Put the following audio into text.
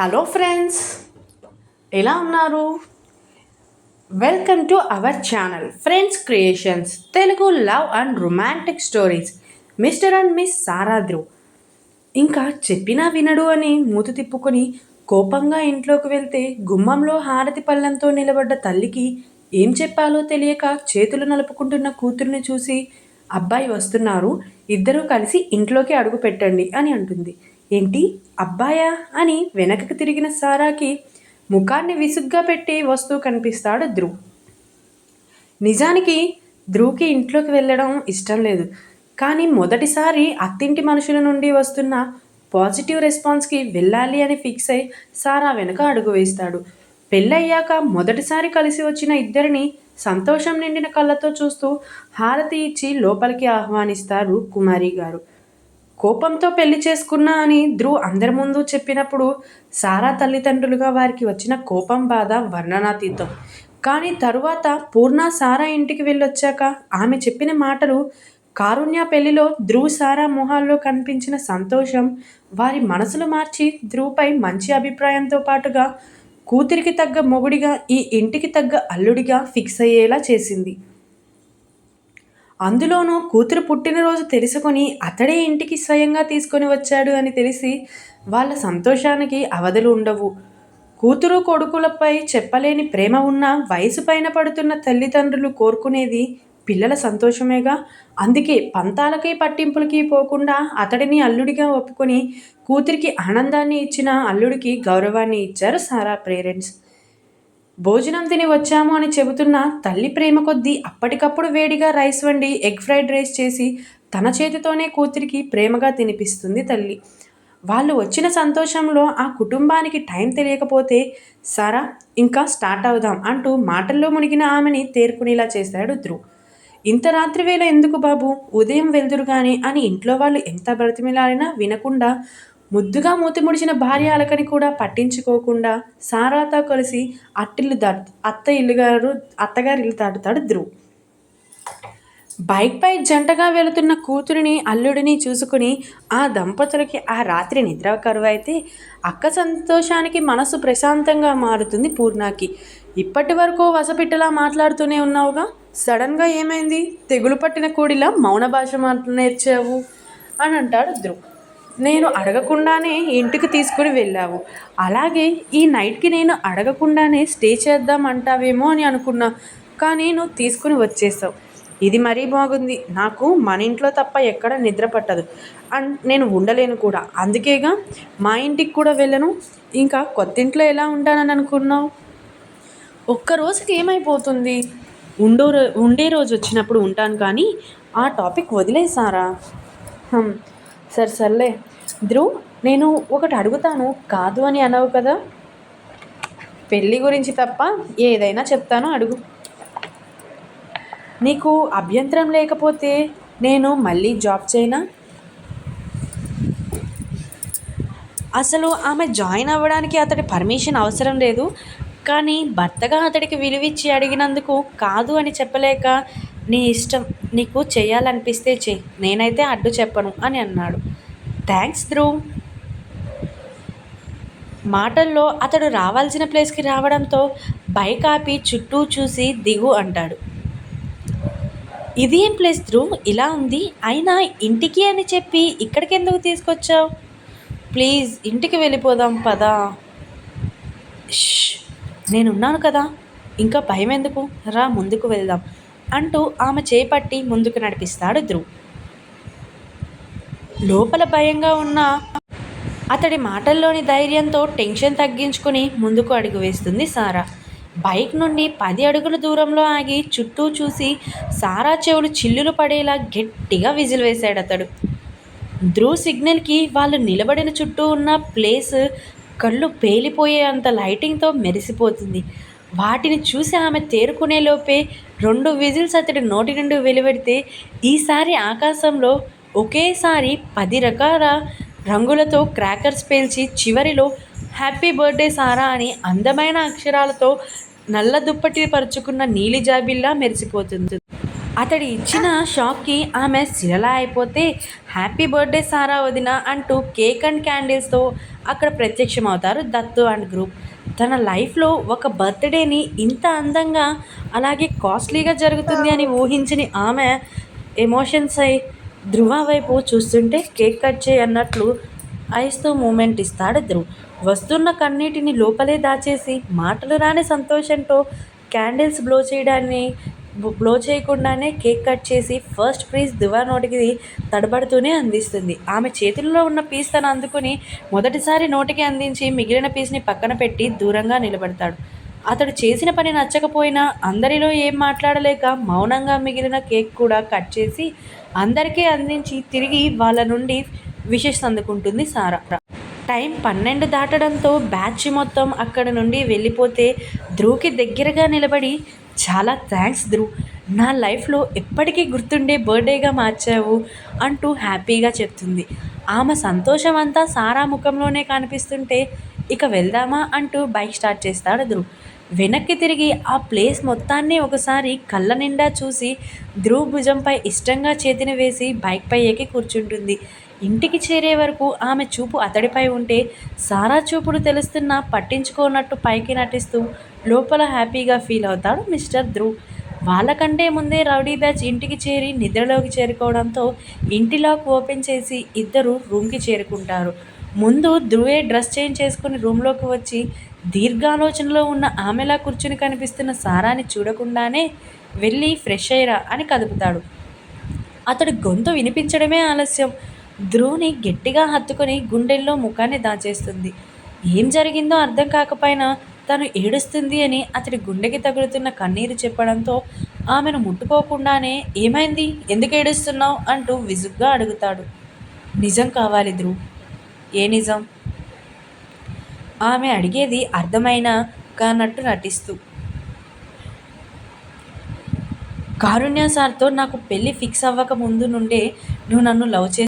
Hello friends ఎలా ఉన్నారు? Welcome to our channel friends creations Telugu love and romantic stories mister and miss సారాద్రు ఇంకా చెప్పినా వినడు అని మూత తిప్పుకొని కోపంగా ఇంట్లోకి వెళ్తే గుమ్మంలో హారతి పళ్ళంతో నిలబడ్డ తల్లికి ఏం చెప్పాలో తెలియక చేతులు నలుపుకుంటున్న కూతుర్ని చూసి అబ్బాయి వస్తున్నారు ఇద్దరూ కలిసి ఇంట్లోకి అడుగు పెట్టండి అని అంటుంది. ఏంటి? అబ్బాయా? అని వెనకకి తిరిగిన సారాకి ముఖాన్ని విసుగ్గా పెట్టి వస్తూ కనిపిస్తాడు ధ్రువ్. నిజానికి ధ్రువ్కి ఇంట్లోకి వెళ్ళడం ఇష్టం లేదు. కానీ మొదటిసారి అత్తింటి మనుషుల నుండి వస్తున్న పాజిటివ్ రెస్పాన్స్కి వెళ్ళాలి అని ఫిక్స్ అయి సారా వెనుక అడుగు వేస్తాడు. పెళ్ళయ్యాక మొదటిసారి కలిసి వచ్చిన ఇద్దరిని సంతోషం నిండిన కళ్ళతో చూస్తూ హారతి ఇచ్చి లోపలికి ఆహ్వానిస్తారు కుమారి గారు. కోపంతో పెళ్ళి చేసుకున్నా అని ధ్రువ్ అందరి ముందు చెప్పినప్పుడు సారా తల్లిదండ్రులుగా వారికి వచ్చిన కోపం బాధ వర్ణనాతీతం. కానీ తరువాత పూర్ణ సారా ఇంటికి వెళ్ళొచ్చాక ఆమె చెప్పిన మాటలు కారుణ్య పెళ్ళిలో ధ్రువ్ సారా మొహాల్లో కనిపించిన సంతోషం వారి మనసులు మార్చి ధ్రువ్పై మంచి అభిప్రాయంతో పాటుగా కూతురికి తగ్గ మొగుడిగా ఈ ఇంటికి తగ్గ అల్లుడిగా ఫిక్స్ అయ్యేలా చేసింది. అందులోనూ కూతురు పుట్టినరోజు తెలుసుకొని అతడే ఇంటికి స్వయంగా తీసుకొని వచ్చాడు అని తెలిసి వాళ్ళ సంతోషానికి అవధులు ఉండవు. కూతురు కొడుకులపై చెప్పలేని ప్రేమ ఉన్న వయసు పైన పడుతున్న తల్లిదండ్రులు కోరుకునేది పిల్లల సంతోషమేగా? అందుకే పంతాలకి పట్టింపులకి పోకుండా అతడిని అల్లుడిగా ఒప్పుకొని కూతురికి ఆనందాన్ని ఇచ్చిన అల్లుడికి గౌరవాన్ని ఇచ్చారు సారా పేరెంట్స్. భోజనం తిని వచ్చాము అని చెబుతున్న తల్లి ప్రేమ కొద్దీ అప్పటికప్పుడు వేడిగా రైస్ వండి ఎగ్ ఫ్రైడ్ రైస్ చేసి తన చేతితోనే కూతురికి ప్రేమగా తినిపిస్తుంది తల్లి. వాళ్ళు వచ్చిన సంతోషంలో ఆ కుటుంబానికి టైం తెలియకపోతే సారా ఇంకా స్టార్ట్ అవుదాం అంటూ మాటల్లో మునిగిన ఆమెని తేరుకునేలా చేశాడు ధ్రువ్. ఇంత రాత్రి వేళ ఎందుకు బాబు? ఉదయం వెళ్దురు కానీ అని ఇంట్లో వాళ్ళు ఎంత బ్రతిమిలాడినా వినకుండా ముద్దుగా మూతి ముడిచిన భార్య అలకని కూడా పట్టించుకోకుండా సారాతో కలిసి అట్టిల్లు దాటు అత్త ఇల్లుగారు అత్తగారు అత్తగారి ఇల్లు దాటుతాడు ధ్రువ్. బైక్పై జంటగా వెళుతున్న కూతురిని అల్లుడిని చూసుకుని ఆ దంపతులకి ఆ రాత్రి నిద్ర కరువైతే అక్క సంతోషానికి మనసు ప్రశాంతంగా మారుతుంది పూర్ణాకి. ఇప్పటి వరకు వసపిట్టలా మాట్లాడుతూనే ఉన్నావుగా? సడన్గా ఏమైంది? తెగులు పట్టిన కోడిలా మౌన భాష మాట నేర్చావు? అని అంటాడు ధ్రువ్. నేను అడగకుండానే ఇంటికి తీసుకుని వెళ్ళావు. అలాగే ఈ నైట్కి నేను అడగకుండానే స్టే చేద్దాం అంటావేమో అని అనుకున్నా. కానీ నువ్వు తీసుకుని వచ్చేసావు. ఇది మరీ బాగుంది. నాకు మన ఇంట్లో తప్ప ఎక్కడ నిద్ర పట్టదు. అండ్ నేను ఉండలేను కూడా. అందుకేగా మా ఇంటికి కూడా వెళ్ళను. ఇంకా కొత్త ఇంట్లో ఎలా ఉంటానని అనుకున్నావు? ఒక్క రోజుకి ఏమైపోతుంది? ఉండో ఉండే రోజు వచ్చినప్పుడు ఉంటాను కానీ ఆ టాపిక్ వదిలేసారా సరే సర్లే. ధ్రువ్ నేను ఒకటి అడుగుతాను. కాదు అని అనవు కదా? పెళ్ళి గురించి తప్ప ఏదైనా చెప్తాను అడుగు. నీకు అభ్యంతరం లేకపోతే నేను మళ్ళీ జాబ్ చేయనా? అసలు ఆమె జాయిన్ అవ్వడానికి అతడి పర్మిషన్ అవసరం లేదు. కానీ భర్తగా అతడికి విలువిచ్చి అడిగినందుకు కాదు అని చెప్పలేక నీ ఇష్టం నీకు చేయాలనిపిస్తే చెయ్యి నేనైతే అడ్డు చెప్పను అని అన్నాడు. థ్యాంక్స్ ధ్రువ్. మాటల్లో అతడు రావాల్సిన ప్లేస్కి రావడంతో బైక్ ఆపి చుట్టూ చూసి దిగు అంటాడు. ఇది ఏం ప్లేస్ ధ్రువ్? ఇలా ఉంది. అయినా ఇంటికి అని చెప్పి ఇక్కడికి ఎందుకు తీసుకొచ్చావు? ప్లీజ్ ఇంటికి వెళ్ళిపోదాం పదా. ష్, నేనున్నాను కదా. ఇంకా భయం ఎందుకు రా ముందుకు వెళ్దాం అంటూ ఆమె చేపట్టి ముందుకు నడిపిస్తాడు ధ్రువ్. లోపల భయంగా ఉన్న అతడి మాటల్లోని ధైర్యంతో టెన్షన్ తగ్గించుకుని ముందుకు అడుగు వేస్తుంది సారా. బైక్ నుండి పది అడుగుల దూరంలో ఆగి చుట్టూ చూసి సారా చెవులు చిల్లులు పడేలా గట్టిగా విజిల్ వేశాడు అతడు ధ్రువ్ సిగ్నల్కి వాళ్ళు నిలబడిన చుట్టూ ఉన్న ప్లేస్ కళ్ళు పేలిపోయే అంత లైటింగ్తో మెరిసిపోతుంది. వాటిని చూసి ఆమె తేరుకునే లోపే రెండు విజిల్స్ అతడి నోటి నుండి వెలువడితే ఈసారి ఆకాశంలో ఒకేసారి పది రకాల రంగులతో క్రాకర్స్ పేల్చి చివరిలో హ్యాపీ బర్త్డే సారా అని అందమైన అక్షరాలతో నల్ల దుప్పటి పరుచుకున్న నీలి జాబిల్లా మెరిసిపోతుంది. అతడి ఇచ్చిన షాక్కి ఆమె శిలలా అయిపోతే హ్యాపీ బర్త్డే సారా వదిన అంటూ కేక్ అండ్ క్యాండిల్స్తో అక్కడ ప్రత్యక్షమవుతారు దత్తు అండ్ గ్రూప్. తన లైఫ్లో ఒక బర్త్డేని ఇంత అందంగా అలాగే కాస్ట్లీగా జరుగుతుంది అని ఊహించని ఆమె ఎమోషన్స్ అయి ధృవ వైపు చూస్తుంటే కేక్ కట్ చేయి అన్నట్లు ఐస్తో మూమెంట్ ఇస్తాడు ధ్రువ్. వస్తున్న కన్నీటిని లోపలే దాచేసి మాటలు రాని సంతోషంతో క్యాండిల్స్ బ్లో చేయడాన్ని బ్లో చేయకుండానే కేక్ కట్ చేసి ఫస్ట్ పీస్ దువా నోటికి తడబడుతూనే అందిస్తుంది. ఆమె చేతుల్లో ఉన్న పీస్ తను అందుకుని మొదటిసారి నోటికి అందించి మిగిలిన పీస్ని పక్కన పెట్టి దూరంగా నిలబడతాడు. అతడు చేసిన పని నచ్చకపోయినా అందరిలో ఏం మాట్లాడలేక మౌనంగా మిగిలిన కేక్ కూడా కట్ చేసి అందరికీ అందించి తిరిగి వాళ్ళ నుండి విషెస్ అందుకుంటుంది సారా. టైం పన్నెండు దాటడంతో బ్యాచ్ మొత్తం అక్కడ నుండి వెళ్ళిపోతే ధ్రువుకి దగ్గరగా నిలబడి చాలా థ్యాంక్స్ ధ్రువ్. నా లైఫ్లో ఎప్పటికీ గుర్తుండే బర్త్డేగా మార్చావు అంటూ హ్యాపీగా చెప్తుంది. ఆమె సంతోషం అంతా సారా ముఖంలోనే కనిపిస్తుంటే ఇక వెళ్దామా అంటూ బైక్ స్టార్ట్ చేస్తాడు ధ్రువ్. వెనక్కి తిరిగి ఆ ప్లేస్ మొత్తాన్ని ఒకసారి కళ్ళ నిండా చూసి ధ్రువ్ భుజంపై ఇష్టంగా చేతిని వేసి బైక్పై ఎక్కి కూర్చుంటుంది. ఇంటికి చేరే వరకు ఆమె చూపు అతడిపై ఉంటే సారా చూపుడు తెలుస్తున్నా పట్టించుకోనట్టు పైకి నటిస్తూ లోపల హ్యాపీగా ఫీల్ అవుతాడు మిస్టర్ ధ్రువ్ వాళ్ళకంటే ముందే రౌడీ బ్యాచ్ ఇంటికి చేరి నిద్రలోకి చేరుకోవడంతో ఇంటి లాక్ ఓపెన్ చేసి ఇద్దరు రూమ్కి చేరుకుంటారు. ముందు ధ్రువే డ్రెస్ చేంజ్ చేసుకుని రూమ్లోకి వచ్చి దీర్ఘాలోచనలో ఉన్న ఆమెలా కూర్చుని కనిపిస్తున్న సారాని చూడకుండానే వెళ్ళి ఫ్రెష్ అయ్యరా అని కదుపుతాడు. అతడు గొంతు వినిపించడమే ఆలస్యం. ధ్రువుని గట్టిగా హత్తుకొని గుండెల్లో ముఖాన్ని దాచేస్తుంది. ఏం జరిగిందో అర్థం కాకపోయినా తను ఏడుస్తుంది అని అతడి గుండెకి తగులుతున్న కన్నీరు చెప్పడంతో ఆమెను ముట్టుకోకుండానే ఏమైంది? ఎందుకు ఏడుస్తున్నావు? అంటూ విసుగ్గా అడుగుతాడు. నిజం కావాలి ధ్రువ్. ఏ నిజం? ఆమె అడిగేది అర్థమైన కానట్టు నటిస్తూ. కారుణ్య సార్తో నాకు పెళ్ళి ఫిక్స్ అవ్వక ముందు నుండే నువ్వు నన్ను లవ్ చే